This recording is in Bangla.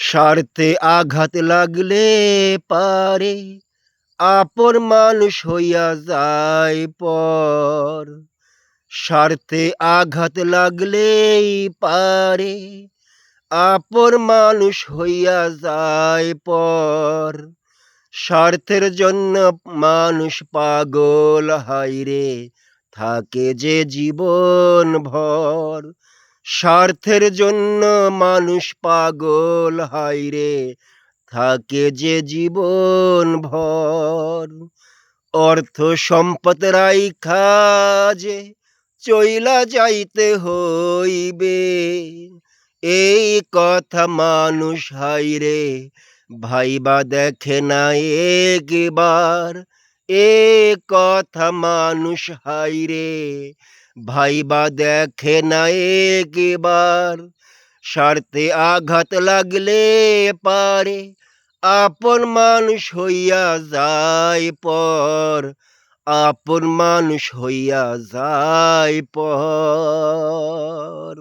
স্বার্থে আঘাত লাগলে পারে আপর মানুষ হইয়া যায় পর। স্বার্থে আঘাত লাগলেই পারে আপর মানুষ হইয়া যায় পর। স্বার্থের জন্য মানুষ পাগল হাইরে থাকে যে জীবন ভর। স্বার্থের জন্য মানুষ পাগল হাই রে। থাকে যে জীবন ভর, অর্থ সম্পদ রাইখা যে চইলা যাইতে হইবে। এই কথা মানুষ হাইরে ভাইবা দেখে না একবার। এ কথা মানুষ হাইরে ভাইবা দেখে না একবার। স্বার্থে আঘাত লাগলে পারে, আপন মানুষ হইয়া যায় পর। আপন মানুষ হইয়া যায় পর।